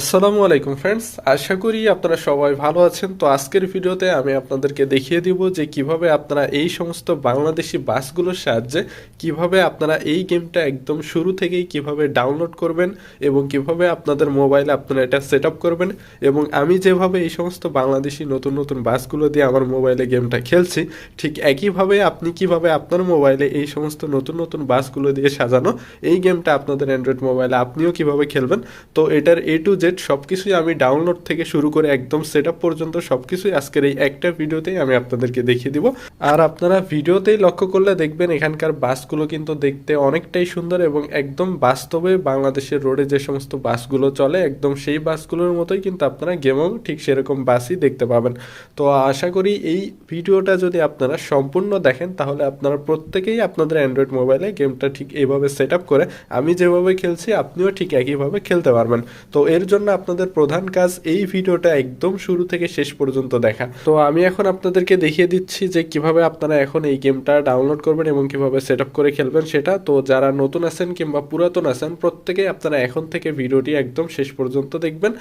আসসালামু আলাইকুম ফ্রেন্ডস আশা করি আপনারা সবাই ভালো আছেন। তো আজকের ভিডিওতে আমি আপনাদেরকে দেখিয়ে দিব যে কীভাবে আপনারা এই সমস্ত বাংলাদেশি বাসগুলোর সাহায্যে কীভাবে আপনারা এই গেমটা একদম শুরু থেকেই কীভাবে ডাউনলোড করবেন এবং কীভাবে আপনাদের মোবাইলে আপনারা এটা সেট করবেন এবং আমি যেভাবে এই সমস্ত বাংলাদেশি নতুন নতুন বাসগুলো দিয়ে আমার মোবাইলে গেমটা খেলছি, ঠিক একইভাবে আপনি কীভাবে আপনার মোবাইলে এই সমস্ত নতুন নতুন বাসগুলো দিয়ে সাজানো, এই গেমটা আপনাদের অ্যান্ড্রয়েড মোবাইলে আপনিও কীভাবে খেলবেন? তো এটার এ টু জেড সব কিছুই আমি ডাউনলোড থেকে শুরু করে একদম সেট পর্যন্ত সব কিছুই আজকের এই একটা ভিডিওতেই আমি আপনাদেরকে দেখিয়ে দিব। আর আপনারা ভিডিওতেই লক্ষ্য করলে দেখবেন এখানকার বাসগুলো কিন্তু দেখতে অনেকটাই সুন্দর এবং একদম বাস্তবে বাংলাদেশের রোডে যে সমস্ত বাসগুলো চলে, একদম সেই বাসগুলোর মতোই কিন্তু আপনারা গেমেও ঠিক সেরকম বাসই দেখতে পাবেন। তো আশা করি এই ভিডিওটা যদি আপনারা সম্পূর্ণ দেখেন, তাহলে আপনারা প্রত্যেকেই আপনাদের অ্যান্ড্রয়েড মোবাইলে গেমটা ঠিক এইভাবে সেট করে, আমি যেভাবে খেলছি, আপনিও ঠিক একইভাবে খেলতে পারবেন। তো এর জন্য আপনাদের প্রধান কাজ এই ভিডিওটা একদম শুরু থেকে শেষ পর্যন্ত দেখা। তো আমি এখন আপনাদেরকে দেখিয়ে দিচ্ছি যে কীভাবে আপনারা এখন এই গেমটা ডাউনলোড করবেন এবং কীভাবে সেট করে খেলবেন সেটা। তো যারা নতুন আছেন কিংবা পুরাতন আছেন, প্রত্যেকেই আপনারা এখন থেকে ভিডিওটি একদম শেষ পর্যন্ত দেখবেন।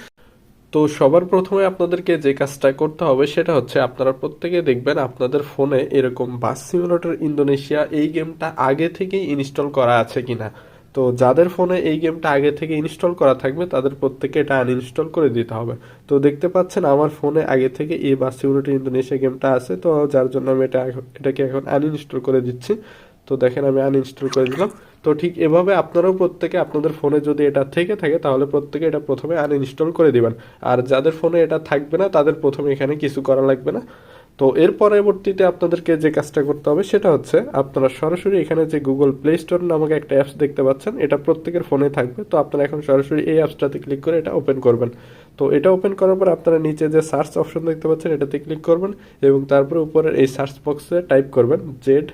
তো সবার প্রথমে আপনাদেরকে যে কাজটা করতে হবে সেটা হচ্ছে আপনারা প্রত্যেকে দেখবেন আপনাদের ফোনে এরকম বাস সিমুলেটর ইন্দোনেশিয়া এই গেমটা আগে থেকেই ইনস্টল করা আছে কিনা। তো যাদের ফোনে এই গেমটা আগে থেকে ইনস্টল করা থাকবে, তাদের প্রত্যেকে এটা আনইনস্টল করে দিতে হবে। তো দেখতে পাচ্ছেন আমার ফোনে আগে থেকে এই বাস সিমুলেটর ইন্দোনেশিয়া গেমটা আছে, তো যার জন্য আমি এটা এটাকে এখন আনইনস্টল করে দিচ্ছি। তো দেখেন আমি আনইনস্টল করে দিলাম। তো ঠিক এভাবে আপনারাও প্রত্যেকে আপনাদের ফোনে যদি এটা থেকে থাকে, তাহলে প্রত্যেকে এটা প্রথমে আনইনস্টল করে দিবেন। আর যাদের ফোনে এটা থাকবে না, তাদের প্রথমে এখানে কিছু করা লাগবে না। তো এর পরবর্তীতে আপনাদেরকে যে কাজটা করতে হবে সেটা হচ্ছে আপনারা সরাসরি এখানে যে গুগল প্লে স্টোর নামক একটা অ্যাপস দেখতে পাচ্ছেন, এটা প্রত্যেকের ফোনে থাকবে। তো আপনারা এখন সরাসরি এই অ্যাপসটাতে ক্লিক করে এটা ওপেন করবেন। তো এটা ওপেন করার পর আপনারা নিচে যে সার্চ অপশন দেখতে পাচ্ছেন, এটাতে ক্লিক করবেন এবং তারপরে উপরের এই সার্চ বক্সে টাইপ করবেন Z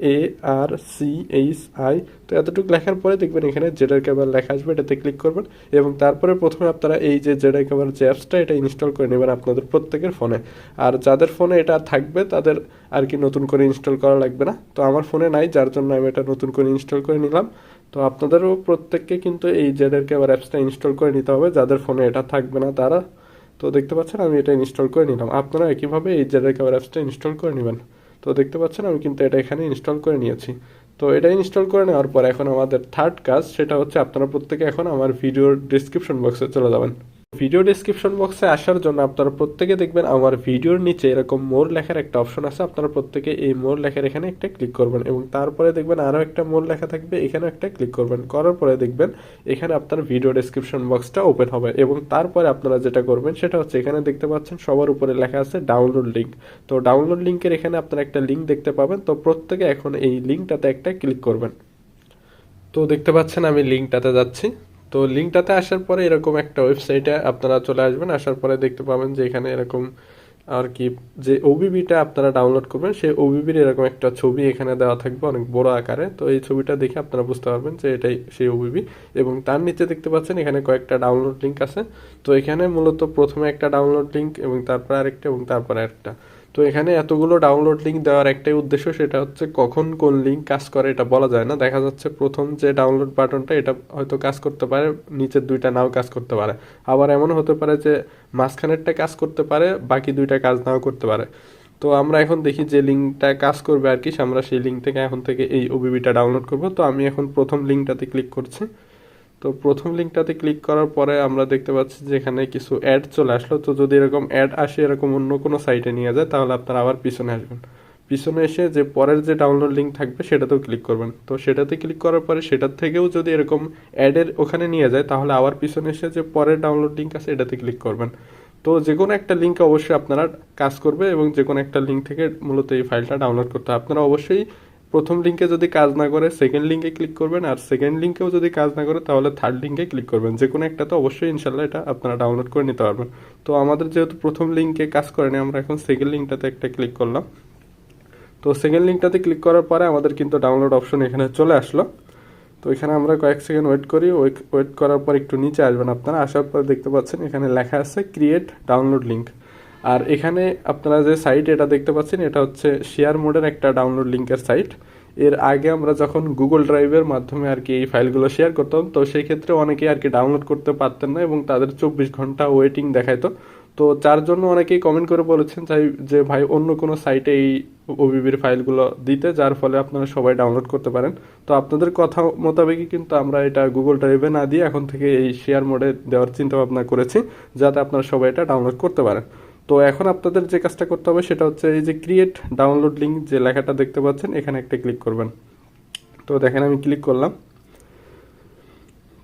A R C H I তো এতটুকু লেখার পরে দেখবেন এখানে জেডার ক্যামেরা লেখা আসবে, এটাতে ক্লিক করবেন এবং তারপরে প্রথমে আপনারা এই যে জেডার ক্যামেরার যে অ্যাপসটা এটা ইনস্টল করে নেবেন আপনাদের প্রত্যেকের ফোনে আর যাদের ফোনে এটা থাকবে, তাদের আর কি নতুন করে ইনস্টল করা লাগবে না। তো আমার ফোনে নাই, যার জন্য আমি এটা নতুন করে ইনস্টল করে নিলাম। তো আপনাদেরও প্রত্যেককে কিন্তু এই জেডার ক্যামেরা অ্যাপসটা ইনস্টল করে নিতে হবে, যাদের ফোনে এটা থাকবে না তারা। তো দেখতে পাচ্ছেন, আমি এটা ইনস্টল করে নিলাম। আপনারা একইভাবে এই জেডার ক্যামেরা অ্যাপসটা ইনস্টল করে নেবেন। তো দেখতে পাচ্ছেন, আমি কিন্তু এটা এখানে ইনস্টল করে নিয়েছি। তো এটা ইনস্টল করে নেওয়ার পর এখন আমাদের থার্ড কাজ, সেটা হচ্ছে আপনারা প্রত্যেকে এখন আমার ভিডিওর ডিসক্রিপশন বক্সে চলে যাবেন। ভিডিও ডিসক্রিপশন বক্সে আসার জন্য আপনারা প্রত্যেকে দেখবেন আমার ভিডিওর নিচে এরকম মোর লেখার একটা অপশন আছে। আপনারা প্রত্যেকে এই মোর লেখার এখানে একটা ক্লিক করবেন এবং তারপরে দেখবেন আরও একটা মোর লেখা থাকবে, এখানেও একটা ক্লিক করবেন। করার পরে দেখবেন এখানে আপনার ভিডিও ডিসক্রিপশন বক্সটা ওপেন হবে এবং তারপরে আপনারা যেটা করবেন সেটা হচ্ছে এখানে দেখতে পাচ্ছেন সবার উপরে লেখা আছে ডাউনলোড লিঙ্ক তো ডাউনলোড লিঙ্কের এখানে আপনারা একটা লিঙ্ক দেখতে পাবেন। তো প্রত্যেকে এখন এই লিঙ্কটাতে একটা ক্লিক করবেন। তো দেখতে পাচ্ছেন আমি লিঙ্কটাতে যাচ্ছি। তো লিঙ্কটাতে আসার পরে এরকম একটা ওয়েবসাইটে আপনারা চলে আসবেন, আসার পরে দেখতে পাবেন যে এখানে এরকম আর কি যে ওবিবিটা আপনারা ডাউনলোড করবেন, সেই ওবিবির এরকম একটা ছবি এখানে দেওয়া থাকবে অনেক বড় আকারে। তো এই ছবিটা দেখে আপনারা বুঝতে পারবেন যে এটাই সেই ওবিবি এবং তার নিচে দেখতে পাচ্ছেন এখানে কয়েকটা ডাউনলোড লিঙ্ক আছে। তো এখানে মূলত প্রথমে একটা ডাউনলোড লিঙ্ক এবং তারপরে আরেকটা এবং তারপরে আরেকটা। তো এখানে এতগুলো ডাউনলোড লিঙ্ক দেওয়ার একটাই উদ্দেশ্য সেটা হচ্ছে কখন কোন লিঙ্ক কাজ করে এটা বলা যায় না। দেখা যাচ্ছে প্রথম যে ডাউনলোড বাটনটা এটা হয়তো কাজ করতে পারে, নিচের দুইটা নাও কাজ করতে পারে। আবার এমন হতে পারে যে মাঝখানেরটা কাজ করতে পারে, বাকি দুইটা কাজ নাও করতে পারে। তো আমরা এখন দেখি যে লিঙ্কটা কাজ করবে আর কি, আমরা সেই লিঙ্ক থেকে এখন থেকে এই ওবিবিটা ডাউনলোড করব। তো আমি এখন প্রথম লিঙ্কটাতে ক্লিক করছি। তো প্রথম লিঙ্কটাতে ক্লিক করার পরে আমরা দেখতে পাচ্ছি যে এখানে কিছু অ্যাড চলে আসলো। তো যদি এরকম অ্যাড আসে, এরকম অন্য কোনো সাইটে নিয়ে যায়, তাহলে আপনারা আবার পিছনে আসবেন। পিছনে এসে যে পরের যে ডাউনলোড লিঙ্ক থাকবে, সেটাতেও ক্লিক করবেন। তো সেটাতে ক্লিক করার পরে সেটার থেকেও যদি এরকম অ্যাডের ওখানে নিয়ে যায়, তাহলে আবার পিছনে এসে যে পরের ডাউনলোড লিঙ্ক আছে, এটাতে ক্লিক করবেন। তো যে কোনো একটা লিঙ্ক অবশ্যই আপনারা কাজ করবে এবং যে কোনো একটা লিঙ্ক থেকে মূলত এই ফাইলটা ডাউনলোড করতে হবে। আপনারা অবশ্যই প্রথম লিঙ্কে যদি কাজ না করে সেকেন্ড লিঙ্কে ক্লিক করবেন, আর সেকেন্ড লিঙ্কেও যদি কাজ না করে, তাহলে থার্ড লিঙ্কে ক্লিক করবেন। যে কোনো একটা তো অবশ্যই ইনশাল্লাহ এটা আপনারা ডাউনলোড করে নিতে পারবেন। তো আমাদের যেহেতু প্রথম লিঙ্কে কাজ করেনি, আমরা এখন সেকেন্ড লিঙ্কটাতে একটা ক্লিক করলাম। তো সেকেন্ড লিঙ্কটাতে ক্লিক করার পরে আমাদের কিন্তু ডাউনলোড অপশন এখানে চলে আসলো। তো এখানে আমরা কয়েক সেকেন্ড ওয়েট করি। ওয়েট করার পর একটু নিচে আসবেন আপনারা। আসার পর দেখতে পাচ্ছেন এখানে লেখা আছে ক্রিয়েট ডাউনলোড লিঙ্ক আর এখানে আপনারা যে সাইট এটা দেখতে পাচ্ছেন, এটা হচ্ছে শেয়ার মোডের একটা ডাউনলোড লিঙ্কের সাইট এর আগে আমরা যখন গুগল ড্রাইভের মাধ্যমে আর কি এই ফাইলগুলো শেয়ার করতাম, তো সেই ক্ষেত্রে অনেকেই আর কি ডাউনলোড করতে পারতেন না এবং তাদের চব্বিশ ঘণ্টা ওয়েটিং দেখাইতো। তো যার জন্য অনেকেই কমেন্ট করে বলেছেন চাই যে ভাই, অন্য কোনো সাইটে এই ওবিবির ফাইলগুলো দিতে, যার ফলে আপনারা সবাই ডাউনলোড করতে পারেন। তো আপনাদের কথা মোতাবেকই কিন্তু আমরা এটা গুগল ড্রাইভে না দিয়ে এখন থেকে এই শেয়ার মোডে দেওয়ার চিন্তা ভাবনা করেছি, যাতে আপনারা সবাই এটা ডাউনলোড করতে পারেন। তো এখন আপনাদের যে কাজটা করতে হবে সেটা হচ্ছে এই যে ক্রিয়েট ডাউনলোড লিঙ্ক যে লেখাটা দেখতে পাচ্ছেন, এখানে একটা ক্লিক করবেন। তো দেখেন আমি ক্লিক করলাম।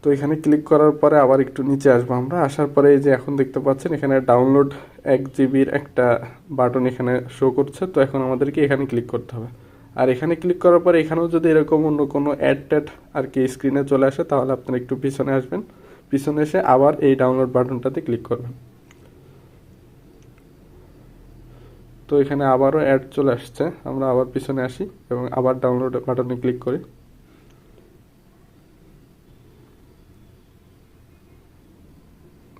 তো এখানে ক্লিক করার পরে আবার একটু নিচে আসব আমরা। আসার পরে এই যে এখন দেখতে পাচ্ছেন, এখানে ডাউনলোড এক জিবির একটা বাটন এখানে শো করছে। তো এখন আমাদেরকে এখানে ক্লিক করতে হবে। আর এখানে ক্লিক করার পরে এখানেও যদি এরকম অন্য কোনো অ্যাড ট্যাড আর কি স্ক্রিনে চলে আসে, তাহলে আপনারা একটু পিছনে আসবেন। পিছনে এসে আবার এই ডাউনলোড বাটনটাতে ক্লিক করবেন। তো এখানে আবারও অ্যাড চলে আসছে। আমরা আবার পিছনে আসি এবং আবার ডাউনলোড বাটনে ক্লিক করি।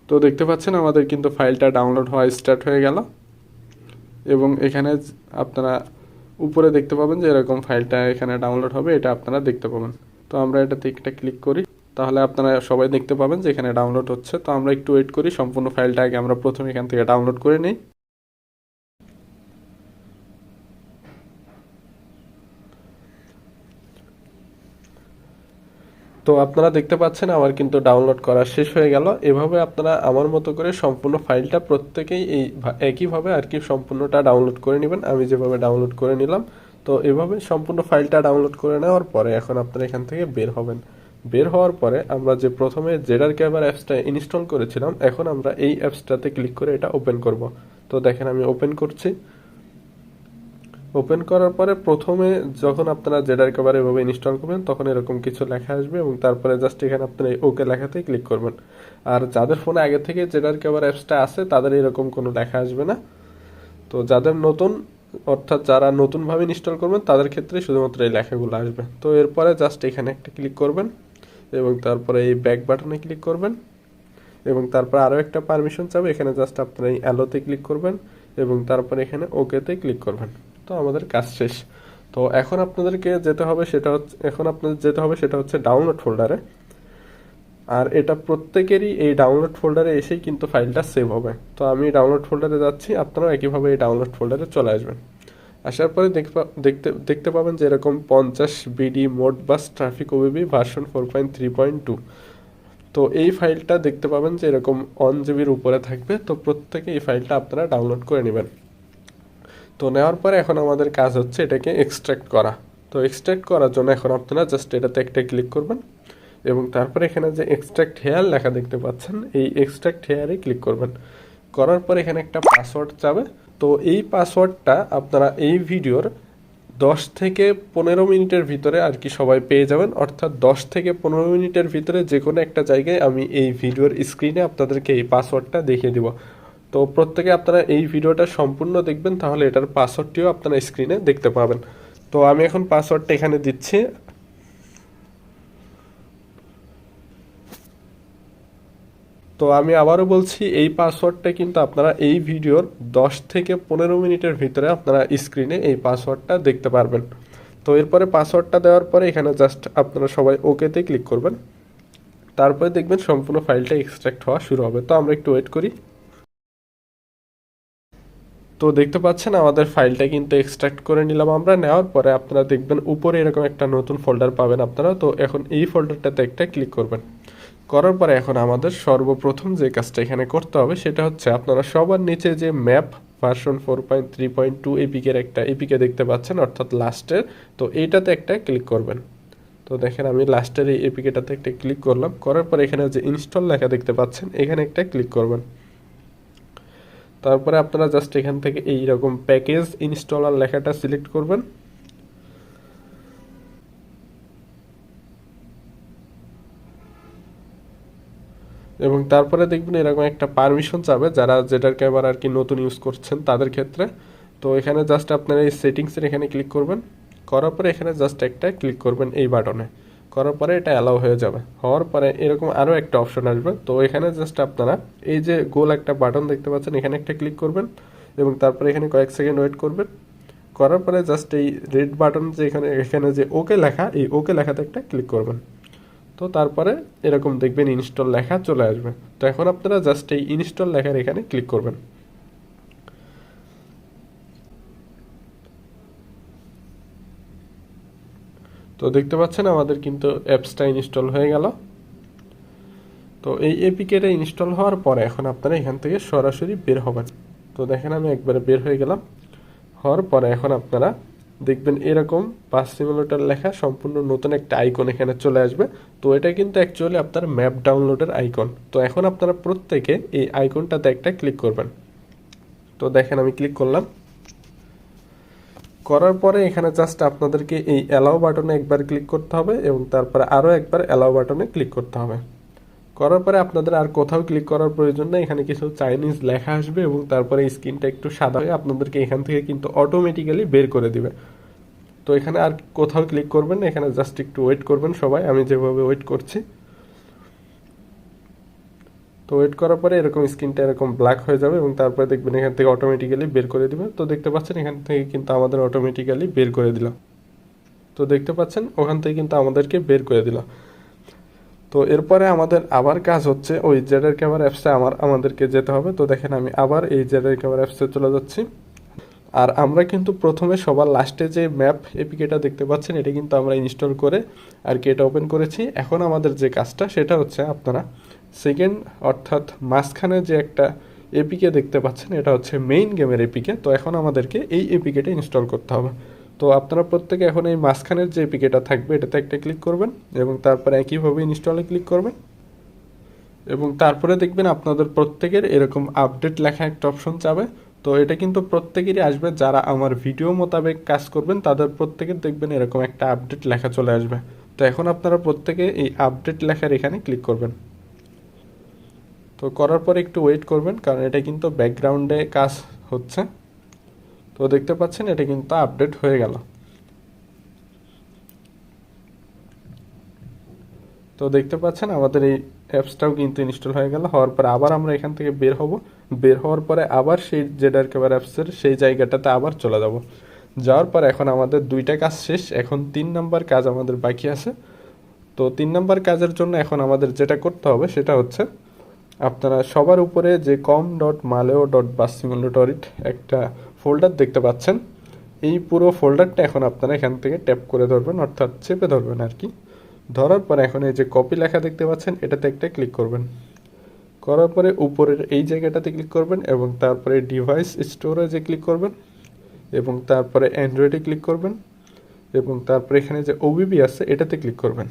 তো দেখতে পাচ্ছেন আমাদের কিন্তু ফাইলটা ডাউনলোড হওয়া স্টার্ট হয়ে গেল এবং এখানে আপনারা উপরে দেখতে পাবেন যে এরকম ফাইলটা এখানে ডাউনলোড হবে, এটা আপনারা দেখতে পাবেন। তো আমরা এটাতে একটা ক্লিক করি। তাহলে আপনারা সবাই দেখতে পাবেন যে এখানে ডাউনলোড হচ্ছে। তো আমরা একটু ওয়েট করি, সম্পূর্ণ ফাইলটা আগে আমরা প্রথমে এখান থেকে ডাউনলোড করে নিই। তো আপনারা দেখতে পাচ্ছেন আমার কিন্তু ডাউনলোড করা শেষ হয়ে গেল। এভাবে আপনারা আমার মতো করে সম্পূর্ণ ফাইলটা প্রত্যেকেই এই একইভাবে আর কি সম্পূর্ণটা ডাউনলোড করে নেবেন। আমি যেভাবে ডাউনলোড করে নিলাম। তো এভাবে সম্পূর্ণ ফাইলটা ডাউনলোড করে নেওয়ার পরে এখন আপনারা এখান থেকে বের হবেন। বের হওয়ার পরে আমরা যে প্রথমে জেডার ক্যাবার অ্যাপসটা ইনস্টল করেছিলাম, এখন আমরা এই অ্যাপসটাতে ক্লিক করে এটা ওপেন করব। তো দেখেন আমি ওপেন করছি। ওপেন করার পরে প্রথমে যখন আপনারা জেডার কভার এভাবে ইনস্টল করবেন, তখন এরকম কিছু লেখা আসবে এবং তারপরে জাস্ট এখানে আপনারা ওকে লেখাতে ক্লিক করবেন। আর যাদের ফোনে আগে থেকে জেডার কভার অ্যাপসটা আছে, তাদের এরকম কোনো লেখা আসবে না। তো যাদের নতুন, অর্থাৎ যারা নতুনভাবে ইনস্টল করবেন, তাদের ক্ষেত্রে শুধুমাত্র এই লেখাগুলো আসবে। তো এরপরে জাস্ট এখানে একটা ক্লিক করবেন এবং তারপরে এই ব্যাক বাটনে ক্লিক করবেন এবং তারপর আরও একটা পারমিশন চাবে। এখানে জাস্ট আপনারা এই অ্যালোতে ক্লিক করবেন এবং তারপরে এখানে ওকেতে ক্লিক করবেন। তো আমাদের কাজ শেষ। তো এখন আপনাদেরকে যেতে হবে সেটা হচ্ছে এখন আপনাদের যেতে হবে সেটা হচ্ছে ডাউনলোড ফোল্ডারে আর এটা প্রত্যেকেরই এই ডাউনলোড ফোল্ডারে এসেই কিন্তু ফাইলটা সেভ হবে। তো আমি ডাউনলোড ফোল্ডারে যাচ্ছি, আপনারাও একইভাবে এই ডাউনলোড ফোল্ডারে চলে আসবেন। আসার পরে দেখতে দেখতে পাবেন যে এরকম পঞ্চাশ BD mode bus traffic OBB version four point three point two তো এই ফাইলটা দেখতে পাবেন যে এরকম ওয়ান জিবির উপরে থাকবে। তো প্রত্যেকে এই ফাইলটা আপনারা ডাউনলোড করে নেবেন। তো নেওয়ার পরে এখন আমাদের কাজ হচ্ছে এটাকে এক্সট্রাক্ট করা। তো এক্সট্রাক্ট করার জন্য এখন আপনারা জাস্ট এটাতে একটা ক্লিক করবেন এবং তারপরে এখানে যে এক্সট্রাক্ট হেয়ার লেখা দেখতে পাচ্ছেন, এই এক্সট্রাক্ট হেয়ারে ক্লিক করবেন। করার পর এখানে একটা পাসওয়ার্ড চাবে। তো এই পাসওয়ার্ডটা আপনারা এই ভিডিওর দশ থেকে পনেরো মিনিটের ভিতরে আর কি সবাই পেয়ে যাবেন। অর্থাৎ দশ থেকে পনেরো মিনিটের ভিতরে যে কোনো একটা জায়গায় আমি এই ভিডিওর স্ক্রিনে আপনাদেরকে এই পাসওয়ার্ডটা দেখিয়ে দিব। তো প্রত্যেকে আপনারা এই ভিডিওটা সম্পূর্ণ দেখবেন, তাহলে এটার পাসওয়ার্ডটিও আপনারা স্ক্রিনে দেখতে পাবেন। তো আমি এখন পাসওয়ার্ডটা এখানে দিচ্ছি। তো আমি আবারও বলছি, এই পাসওয়ার্ডটা কিন্তু আপনারা এই ভিডিওর দশ থেকে পনেরো মিনিটের ভিতরে আপনারা স্ক্রিনে এই পাসওয়ার্ডটা দেখতে পারবেন। তো এরপরে পাসওয়ার্ডটা দেওয়ার পরে এখানে জাস্ট আপনারা সবাই ওকেতে ক্লিক করবেন। তারপরে দেখবেন সম্পূর্ণ ফাইলটা এক্সট্রাক্ট হওয়া শুরু হবে। তো আমরা একটু ওয়েট করি। তো দেখতে পাচ্ছেন, আমাদের ফাইলটা কিন্তু এক্সট্রাক্ট করে নিলাম আমরা। নেওয়ার পরে আপনারা দেখবেন উপরে এরকম একটা নতুন ফোল্ডার পাবেন আপনারা। তো এখন এই ফোল্ডারটাতে একটা ক্লিক করবেন। করার পরে এখন আমাদের সর্বপ্রথম যে কাজটা এখানে করতে হবে, সেটা হচ্ছে আপনারা সবার নিচে যে map version four point three point two এপিকের একটা এপিকে দেখতে পাচ্ছেন, অর্থাৎ লাস্টের তো এইটাতে একটা ক্লিক করবেন। তো দেখেন আমি লাস্টের এই এপিকেটাতে একটা ক্লিক করলাম। করার পরে এখানে যে ইনস্টল লেখা দেখতে পাচ্ছেন, এখানে একটা ক্লিক করবেন। তারপরে আপনারা জাস্ট এখান থেকে এই রকম প্যাকেজ ইনস্টলার লেখাটা সিলেক্ট করবেন। এবং তারপরে দেখবেন এরকম একটা পারমিশন চাবে, যারা যেটার ক্যামেরা আর কি নতুন ইউজ করছেন তাদের ক্ষেত্রে। তো এখানে জাস্ট আপনারা এই সেটিংসের এখানে ক্লিক করবেন। করার পরে এখানে জাস্ট একটা ক্লিক করবেন এই বাটনে করার পরে এটা অ্যালাউ হয়ে যাবে। হওয়ার পরে এরকম আরও একটা অপশন আসবে। তো এখানে জাস্ট আপনারা এই যে গোল একটা বাটন দেখতে পাচ্ছেন, এখানে একটা ক্লিক করবেন এবং তারপরে এখানে কয়েক সেকেন্ড ওয়েট করবেন। করার পরে জাস্ট এই রেড বাটন যে এখানে এখানে যে ওকে লেখা, এই ওকে লেখাতে একটা ক্লিক করবেন। তো তারপরে এরকম দেখবেন ইনস্টল লেখা চলে আসবে। তো এখন আপনারা জাস্ট এই ইনস্টল লেখার এখানে ক্লিক করবেন। তো দেখতে পাচ্ছেন আমাদের কিন্তু অ্যাপসটা ইনস্টল হয়ে গেল। তো এই এপিকেটা ইনস্টল হওয়ার পরে এখন আপনারা এখান থেকে সরাসরি বের হবেন। তো দেখেন আমি একবারে বের হয়ে গেলাম। হওয়ার পরে এখন আপনারা দেখবেন এরকম পাঁচ সিমুলেটার লেখা সম্পূর্ণ নতুন একটা আইকন এখানে চলে আসবে। তো এটা কিন্তু অ্যাকচুয়ালি আপনার ম্যাপ ডাউনলোডের আইকন। তো এখন আপনারা প্রত্যেকে এই আইকনটাতে একটা ক্লিক করবেন। তো দেখেন আমি ক্লিক করলাম। করার পরে এখানে জাস্ট আপনাদেরকে এই অ্যালাউ বাটনে একবার ক্লিক করতে হবে এবং তারপরে আরও একবার অ্যালাউ বাটনে ক্লিক করতে হবে। করার পরে আপনাদের আর কোথাও ক্লিক করার প্রয়োজন নেই, এখানে কিছু চাইনিজ লেখা আসবে এবং তারপরে স্ক্রিনটা একটু সাদা হয়ে আপনাদেরকে এখান থেকে কিন্তু অটোমেটিক্যালি বের করে দিবে। তো এখানে আর কোথাও ক্লিক করবেন না, এখানে জাস্ট একটু ওয়েট করবেন সবাই, আমি যেভাবে ওয়েট করছি। তো ওয়েট করার পরে এরকম স্ক্রিনটা এরকম ব্ল্যাক হয়ে যাবে এবং তারপরে দেখবেন এখান থেকে অটোমেটিক্যালি বের করে দিবে তো দেখতে পাচ্ছেন এখান থেকে কিন্তু আমাদের অটোমেটিক্যালি বের করে দিল তো দেখতে পাচ্ছেন, ওখান থেকে কিন্তু আমাদেরকে বের করে দিল তো এরপরে আমাদের আবার কাজ হচ্ছে ওই জেডের ক্যামেরা অ্যাপসে আমার, আমাদেরকে যেতে হবে। তো দেখেন আমি আবার এই জেডের ক্যামেরা অ্যাপসে চলে যাচ্ছি। আর আমরা কিন্তু প্রথমে সবার লাস্টে যে ম্যাপ এপিকেটা দেখতে পাচ্ছেন, এটা কিন্তু আমরা ইনস্টল করে আর কি এটা ওপেন করেছি। এখন আমাদের যে কাজটা, সেটা হচ্ছে আপনারা সেকেন্ড অর্থাৎ মাঝখানে যে একটা এপিকে দেখতে পাচ্ছেন, এটা হচ্ছে মেইন গেমের এপিকে তো এখন আমাদেরকে এই এপিকেটা ইনস্টল করতে হবে। তো আপনারা প্রত্যেকে এখন এই মাঝখানের যে এপিকেটা থাকবে, এটাতে একটা ক্লিক করবেন এবং তারপরে একইভাবে ইনস্টলে ক্লিক করবেন। এবং তারপরে দেখবেন আপনাদের প্রত্যেকের এরকম আপডেট লেখা একটা অপশন চাবে। তো এটা কিন্তু প্রত্যেকেরই আসবে, যারা আমার ভিডিও মোতাবেক কাজ করবেন, তাদের প্রত্যেকের দেখবেন এরকম একটা আপডেট লেখা চলে আসবে। তো এখন আপনারা প্রত্যেকে এই আপডেট লেখার এখানে ক্লিক করবেন। তো করার পরে একটু ওয়েট করবেন, কারণ এটা কিন্তু ব্যাকগ্রাউন্ডে কাজ হচ্ছে। তো দেখতে পাচ্ছেন, এটা কিন্তু আপডেট হয়ে গেল। তো দেখতে পাচ্ছেন, আমাদের এই অ্যাপসটাও কিন্তু ইনস্টল হয়ে গেল। হওয়ার পরে আবার আমরা এখান থেকে বের হব। বের হওয়ার পরে আবার সেই জেডার কেবার অ্যাপসের সেই জায়গাটাতে আবার চলে যাব। যাওয়ার পর এখন আমাদের দুইটা কাজ শেষ। এখন তিন নাম্বার কাজ আমাদের বাকি আছে। তো তিন নাম্বার কাজের জন্য এখন আমাদের যেটা করতে হবে সেটা হচ্ছে আপনারা সবার উপরে যে কম ডট মালেও ডট বাস সিমুলেটরিট একটা ফোল্ডার দেখতে পাচ্ছেন, এই পুরো ফোল্ডারটা এখন আপনারা এখান থেকে ট্যাপ করে ধরবেন, অর্থাৎ চেপে ধরবেন আর কি। ধরার পর এখন এই যে কপি লেখা দেখতে পাচ্ছেন, এটাতে একটা ক্লিক করবেন। করার পরে উপরের এই জায়গাটাতে ক্লিক করবেন এবং তারপরে ডিভাইস স্টোরেজে ক্লিক করবেন এবং তারপরে অ্যান্ড্রয়েডে ক্লিক করবেন এবং তারপরে এখানে যে ওবিবি আছে, এটাতে ক্লিক করবেন।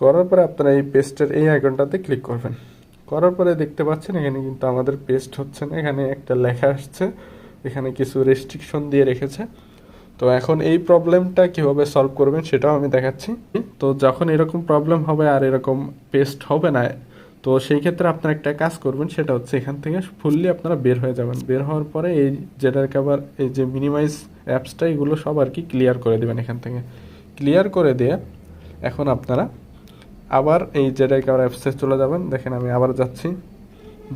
করার পরে আপনারা এই পেস্টের এই আইকনটাতে ক্লিক করবেন। করার পরে দেখতে পাচ্ছেন, এখানে কিন্তু আমাদের পেস্ট হচ্ছে না, এখানে একটা লেখা আসছে, এখানে কিছু রেস্ট্রিকশন দিয়ে রেখেছে। তো এখন এই প্রবলেমটা কীভাবে সলভ করবেন সেটাও আমি দেখাচ্ছি। তো যখন এরকম প্রবলেম হবে আর এরকম পেস্ট হবে না, তো সেই ক্ষেত্রে আপনারা একটা কাজ করবেন, সেটা হচ্ছে এখান থেকে ফুললি আপনারা বের হয়ে যাবেন। বের হওয়ার পরে এই যেটার কাবার এই যে মিনিমাইজ অ্যাপসটা এগুলো সব আর কি ক্লিয়ার করে দেবেন এখান থেকে। ক্লিয়ার করে দিয়ে এখন আপনারা আবার এই যেটার কাবার অ্যাপসে চলে যাবেন, দেখেন আমি আবার যাচ্ছি।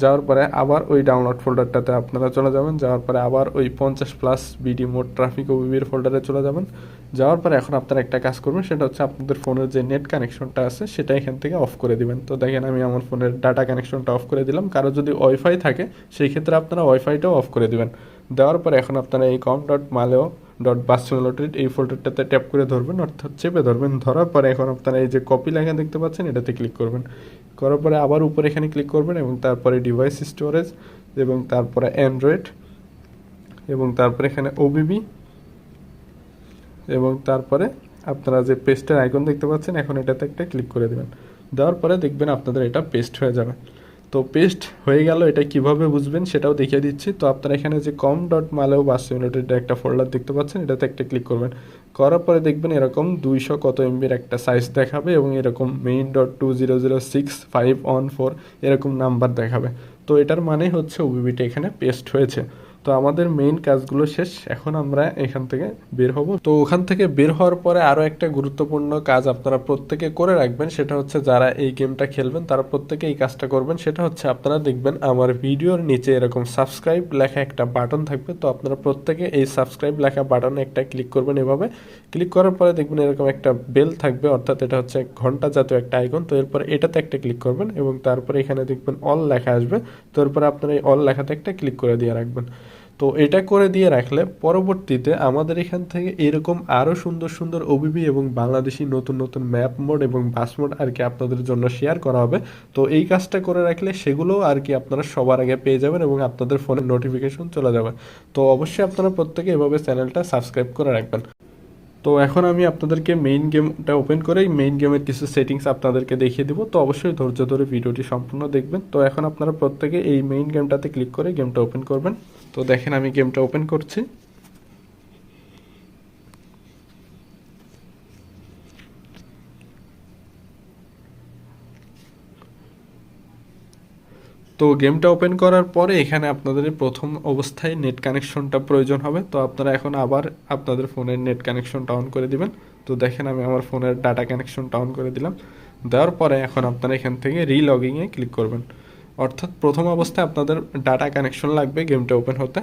যাওয়ার পরে আবার ওই ডাউনলোড ফোল্ডারটাতে আপনারা চলে যাবেন। যাওয়ার পরে আবার ওই পঞ্চাশ প্লাস বিডি মোড ট্রাফিক ও বিবির ফোল্ডারে চলে যাবেন। যাওয়ার পরে এখন আপনারা একটা কাজ করবেন, সেটা হচ্ছে আপনাদের ফোনের যে নেট কানেকশনটা আছে, সেটা এখান থেকে অফ করে দিবেন। তো দেখেন আমি আমার ফোনের ডাটা কানেকশনটা অফ করে দিলাম। কারও যদি ওয়াইফাই থাকে, সেই ক্ষেত্রে আপনারা ওয়াইফাইটাও অফ করে দিবেন। দেওয়ার পরে এখন আপনারা এই কম ডট মালেও ডট বাস সিমুলেটরিট এই ফোল্ডারটাতে ট্যাপ করে ধরবেন, অর্থাৎ চেপে ধরবেন। ধরার পরে এখন আপনারা এই যে কপি লেখা দেখতে পাচ্ছেন, এটাতে ক্লিক করবেন। করার পরে আবার উপরে এখানে ক্লিক করবেন এবং তারপরে ডিভাইস স্টোরেজ এবং তারপরে অ্যান্ড্রয়েড এবং তারপরে এখানে ওবিবি এবং তারপরে আপনারা যে পেস্টের আইকন দেখতে পাচ্ছেন, এখন এটাতে একটা ক্লিক করে দেবেন। দেওয়ার পরে দেখবেন আপনাদের এটা পেস্ট হয়ে যাবে। তো পেস্ট হয়ে গেল, এটা কীভাবে বুঝবেন সেটাও দেখিয়ে দিচ্ছি। তো আপনারা এখানে যে কম ডট মালেও বাস ইউনিটেড একটা ফোল্ডার দেখতে পাচ্ছেন, এটাতে একটা ক্লিক করবেন। করার পরে দেখবেন এরকম দুইশো কত এমবির একটা সাইজ দেখাবে এবং এরকম main dot two zero zero six five one four এরকম নাম্বার দেখাবে। তো এটার মানে হচ্ছে ওবিবিটা এখানে পেস্ট হয়েছে। তো আমাদের মেইন কাজগুলো শেষ। এখন আমরা এখান থেকে বের হব। তো ওখান থেকে বের হওয়ার পরে আরও একটা গুরুত্বপূর্ণ কাজ আপনারা প্রত্যেকে করে রাখবেন, সেটা হচ্ছে যারা এই গেমটা খেলবেন, তারা প্রত্যেকে এই কাজটা করবেন। সেটা হচ্ছে আপনারা দেখবেন আমার ভিডিওর নিচে এরকম সাবস্ক্রাইব লেখা একটা বাটন থাকবে। তো আপনারা প্রত্যেকে এই সাবস্ক্রাইব লেখা বাটনে একটা ক্লিক করবেন এভাবে। ক্লিক করার পরে দেখবেন এরকম একটা বেল থাকবে, অর্থাৎ এটা হচ্ছে ঘণ্টা জাতীয় একটা আইকন তো এরপরে এটাতে একটা ক্লিক করবেন এবং তারপরে এখানে দেখবেন অল লেখা আসবে। তো এরপরে আপনারা এই অল লেখাতে একটা ক্লিক করে দিয়ে রাখবেন। তো এটা করে দিয়ে রাখলে পরবর্তীতে আমাদের এখান থেকে এরকম আরও সুন্দর সুন্দর ওবিবি এবং বাংলাদেশি নতুন নতুন ম্যাপ মোড এবং বাস মোড আর কি আপনাদের জন্য শেয়ার করা হবে। তো এই কাজটা করে রাখলে সেগুলোও আর কি আপনারা সবার আগে পেয়ে যাবেন এবং আপনাদের ফোনে নোটিফিকেশন চলে যাবে। তো অবশ্যই আপনারা প্রত্যেকে এভাবে চ্যানেলটা সাবস্ক্রাইব করে রাখবেন। তো এখন আমি আপনাদেরকে মেইন গেমটা ওপেন করেই মেইন গেমের কিছু সেটিংস আপনাদেরকে দেখিয়ে দেবো। তো অবশ্যই ধৈর্য ধরে ভিডিওটি সম্পূর্ণ দেখবেন। তো এখন আপনারা প্রত্যেকে এই মেইন গেমটাতে ক্লিক করে গেমটা ওপেন করবেন। তো দেখেন আমি গেমটা ওপেন করছি। তো গেমটা ওপেন করার পরে এখানে আপনাদের প্রথম অবস্থায় নেট কানেকশনটা প্রয়োজন হবে। তো আপনারা এখন আবার আপনাদের ফোনের নেট কানেকশনটা অন করে দিবেন। তো দেখেন আমি আমার ফোনের ডাটা কানেকশনটা অন করে দিলাম। দেওয়ার পরে এখন আপনারা এখান থেকে রিলগিংয়ে ক্লিক করবেন। অর্থাৎ প্রথম অবস্থায় আপনাদের ডাটা কানেকশন লাগবে গেমটা ওপেন হতে।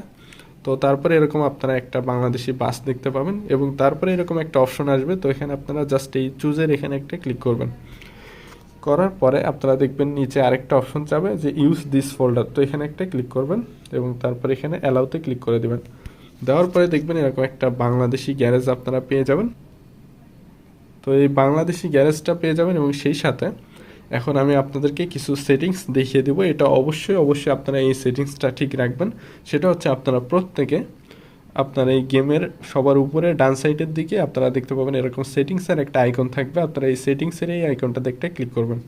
তো তারপরে এরকম আপনারা একটা বাংলাদেশি বাস দেখতে পাবেন এবং তারপরে এরকম একটা অপশন আসবে। তো এখানে আপনারা জাস্ট এই চুজের এখানে একটা ক্লিক করবেন। করার পরে আপনারা দেখবেন নিচে আরেকটা অপশন চাবে যে ইউজ দিস ফোল্ডার তো এখানে একটা ক্লিক করবেন এবং তারপরে এখানে অ্যালাউতে ক্লিক করে দেবেন। দেওয়ার পরে দেখবেন এরকম একটা বাংলাদেশি গ্যারেজ আপনারা পেয়ে যাবেন। তো এই বাংলাদেশি গ্যারেজটা পেয়ে যাবেন এবং সেই সাথে এখন আমি আপনাদেরকে কিছু সেটিংস দেখিয়ে দেবো। এটা অবশ্যই অবশ্যই আপনারা এই সেটিংসটা ঠিক রাখবেন। সেটা হচ্ছে আপনারা প্রত্যেকে আপনার এই গেমের সবার উপরে ডান সাইডের দিকে আপনারা দেখতে পাবেন এরকম সেটিংসের একটা আইকন থাকবে। আপনারা এই সেটিংসের এই আইকনটা দেখতে ক্লিক করবেন।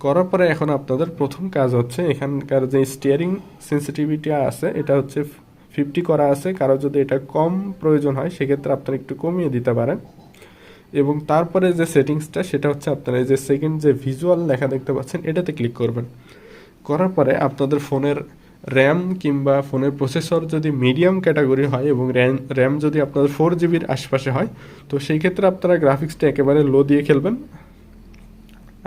করার পরে এখন আপনাদের প্রথম কাজ হচ্ছে এখানকার যে স্টিয়ারিং সেন্সিটিভিটি আছে, এটা হচ্ছে ফিফটি করা আছে। কারও যদি এটা কম প্রয়োজন হয়, সেক্ষেত্রে আপনারা একটু কমিয়ে দিতে পারেন। এবং তারপরে যে সেটিংসটা সেটা হচ্ছে আপনারা এই যে সেকেন্ড যে ভিজুয়াল লেখা দেখতে পাচ্ছেন, এটাতে ক্লিক করবেন। করার পরে আপনাদের ফোনের র্যাম কিংবা ফোনের প্রসেসর যদি মিডিয়াম ক্যাটাগরি হয় এবং র্যাম র্যাম যদি আপনাদের ফোর জিবির আশপাশে হয়, তো সেই ক্ষেত্রে আপনারা গ্রাফিক্সটা একেবারে লো দিয়ে খেলবেন।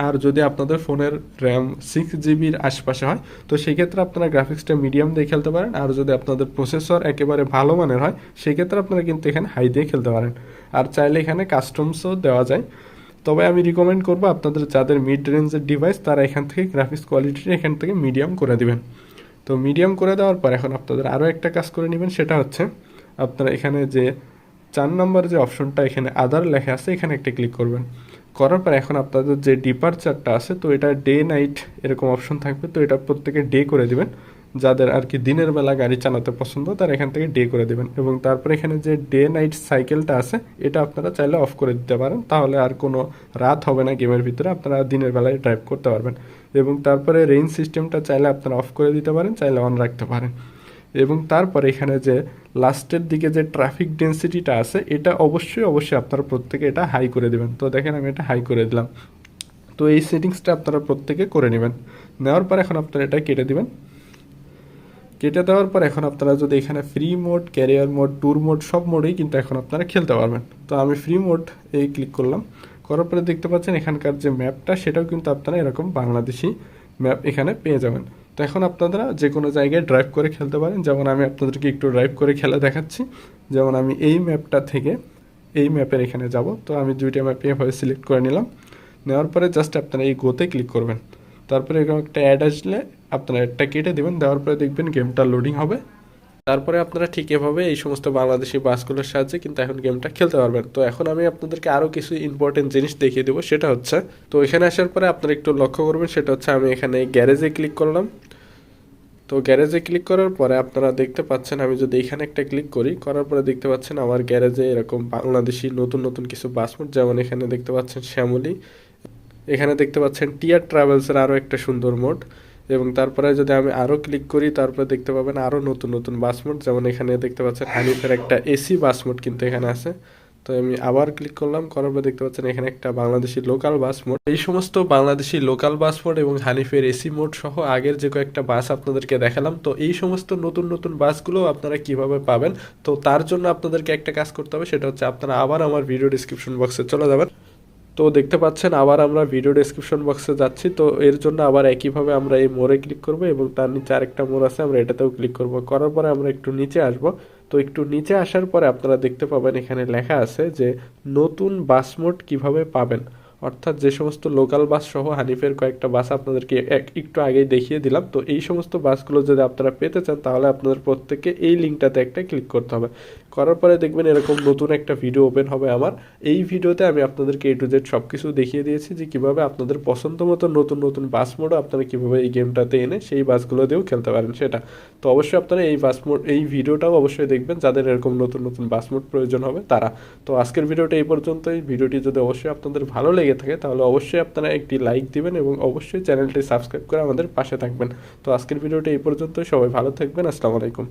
আর যদি আপনাদের ফোনের র্যাম সিক্স জিবির আশপাশে হয়, তো সেই ক্ষেত্রে আপনারা গ্রাফিক্সটা মিডিয়াম দিয়ে খেলতে পারেন। আর যদি আপনাদের প্রসেসর একেবারে ভালো মানের হয়, সেই ক্ষেত্রে আপনারা কিন্তু এখানে হাই দিয়ে খেলতে পারেন। আর চাইলে এখানে কাস্টমসও দেওয়া যায়। তবে আমি রিকমেন্ড করব, আপনাদের যাদের মিড রেঞ্জের ডিভাইস তারা এখান থেকে গ্রাফিক্স কোয়ালিটিটা এখান থেকে মিডিয়াম করে দিবেন। তো মিডিয়াম করে দেওয়ার পর এখন আপনাদের আরও একটা কাজ করে নেবেন, সেটা হচ্ছে আপনারা এখানে যে চার নম্বর যে অপশনটা এখানে আদার লেখা আছে, এখানে একটা ক্লিক করবেন। করার পর এখন আপনাদের যে ডিপারচারটা আছে, তো এটা ডে নাইট এরকম অপশন থাকবে, তো এটা প্রত্যেকে ডে করে দিবেন। যাদের আর কি দিনের বেলা গাড়ি চালাতে পছন্দ, তারা এখান থেকে ডে করে দেবেন। এবং তারপরে এখানে যে ডে নাইট সাইকেলটা আছে, এটা আপনারা চাইলে অফ করে দিতে পারেন। তাহলে আর কোনো রাত হবে না গেমের ভিতরে, আপনারা দিনের বেলায় ড্রাইভ করতে পারবেন। এবং তারপরে রেঞ্জ সিস্টেমটা চাইলে আপনারা অফ করে দিতে পারেন, চাইলে অন রাখতে পারেন। এবং তারপরে এখানে যে লাস্টের দিকে যে ট্রাফিক ডেন্সিটিটা আছে, এটা অবশ্যই অবশ্যই আপনারা প্রত্যেকে এটা হাই করে দেবেন। তো দেখেন, আমি এটা হাই করে দিলাম। তো এই সেটিংসটা আপনারা প্রত্যেকে করে নেবেন। নেওয়ার পর এখন আপনারা এটা কেটে দিবেন। কেটে দেওয়ার পর এখন আপনারা যদি এখানে free mode career mode tour mode সব মোডেই কিন্তু এখন আপনারা খেলতে পারবেন। তো আমি ফ্রি মোড এই ক্লিক করলাম। করার পরে দেখতে পাচ্ছেন এখানকার যে ম্যাপটা সেটাও কিন্তু আপনারা এরকম বাংলাদেশি ম্যাপ এখানে পেয়ে যাবেন। তো এখন আপনারা যে কোনো জায়গায় ড্রাইভ করে খেলতে পারেন। যেমন আমি আপনাদেরকে একটু ড্রাইভ করে খেলা দেখাচ্ছি। যেমন আমি এই ম্যাপটা থেকে এই ম্যাপের এখানে যাব। তো আমি দুইটা ম্যাপ এভাবে সিলেক্ট করে নিলাম। নেওয়ার পরে জাস্ট আপনারা এই গোতে ক্লিক করবেন। তারপরে এরকম একটা অ্যাড আসলে আপনারা অ্যাডটা কেটে দেবেন, দেওয়ার পরে দেখবেন গেমটা লোডিং হবে। তারপরে আপনারা ঠিক এভাবে এই সমস্ত বাংলাদেশি বাসগুলোর সাহায্যে কিন্তু এখন গেমটা খেলতে পারবেন। তো এখন আমি আপনাদেরকে আরও কিছু ইম্পর্টেন্ট জিনিস দেখিয়ে দেবো, সেটা হচ্ছে, তো এখানে আসার পরে আপনারা একটু লক্ষ্য করবেন, সেটা হচ্ছে আমি এখানে গ্যারেজে ক্লিক করলাম। তো গ্যারেজে ক্লিক করার পরে আপনারা দেখতে পাচ্ছেন, আমি যদি এখানে একটা ক্লিক করি, করার পরে দেখতে পাচ্ছেন আমার গ্যারেজে এরকম বাংলাদেশি নতুন নতুন কিছু বাসমুট যেমন এখানে দেখতে পাচ্ছেন শ্যামলি এখানে দেখতে পাচ্ছেন টিয়ার ট্রাভেলসের আরও একটা সুন্দর মোড। এবং তারপরে যদি আমি আরও ক্লিক করি, তারপরে দেখতে পাবেন আরও নতুন নতুন বাস মোড। যেমন এখানে দেখতে পাচ্ছেন হানিফের একটা এসি বাস মোড কিন্তু এখানে আছে। তো আমি আবার ক্লিক করলাম, করার পর দেখতে পাচ্ছেন এখানে একটা বাংলাদেশি লোকাল বাস মোড। এই সমস্ত বাংলাদেশি লোকাল বাস মোড এবং হানিফের এসি মোড সহ আগের যে কয়েকটা বাস আপনাদেরকে দেখালাম, তো এই সমস্ত নতুন নতুন বাসগুলো আপনারা কীভাবে পাবেন? তো তার জন্য আপনাদেরকে একটা কাজ করতে হবে, সেটা হচ্ছে আপনারা আবার আমার ভিডিও ডিসক্রিপশন বক্সে চলে যাবেন। তো দেখতে পাচ্ছেন, আবার আমরা ভিডিও ডেসক্রিপশন বক্সে যাচ্ছি। তো এর জন্য আবার একইভাবে আমরা এই মোড়ে ক্লিক করব এবং তার নিচে আরেকটা মোড় আছে, আমরা এটাতেও ক্লিক করব। করার পরে আমরা একটু নিচে আসব। তো একটু নিচে আসার পরে আপনারা দেখতে পাবেন এখানে লেখা আছে যে, নতুন বাস মোড কীভাবে পাবেন? অর্থাৎ যে সমস্ত লোকাল বাস সহ হানিফের কয়েকটা বাস আপনাদেরকে এক- একটু আগেই দেখিয়ে দিলাম। তো এই সমস্ত বাসগুলো যদি আপনারা পেতে চান, তাহলে আপনাদের প্রত্যেককে এই লিঙ্কটাতে একটা ক্লিক করতে হবে। করার পরে দেখবেন এরকম নতুন একটা ভিডিও ওপেন হবে আমার। এই ভিডিওতে আমি আপনাদেরকে এ টু জেড সব কিছু দেখিয়ে দিয়েছি যে কীভাবে আপনাদের পছন্দ মতো নতুন নতুন বাস মোডও আপনারা কীভাবে এই গেমটাতে এনে সেই বাসগুলো দিয়েও খেলতে পারেন সেটা। তো অবশ্যই আপনারা এই বাস মোড এই ভিডিওটাও অবশ্যই দেখবেন যাদের এরকম নতুন নতুন বাস মোড প্রয়োজন হবে তারা। তো আজকের ভিডিওটা এই পর্যন্তই। ভিডিওটি যদি অবশ্যই আপনাদের ভালো লেগে থাকে, তাহলে অবশ্যই আপনারা একটি লাইক দিবেন এবং অবশ্যই চ্যানেলটি সাবস্ক্রাইব করে আমাদের পাশে থাকবেন। তো আজকের ভিডিওটি এই পর্যন্ত সবাই ভালো থাকবেন, আসসালামু আলাইকুম।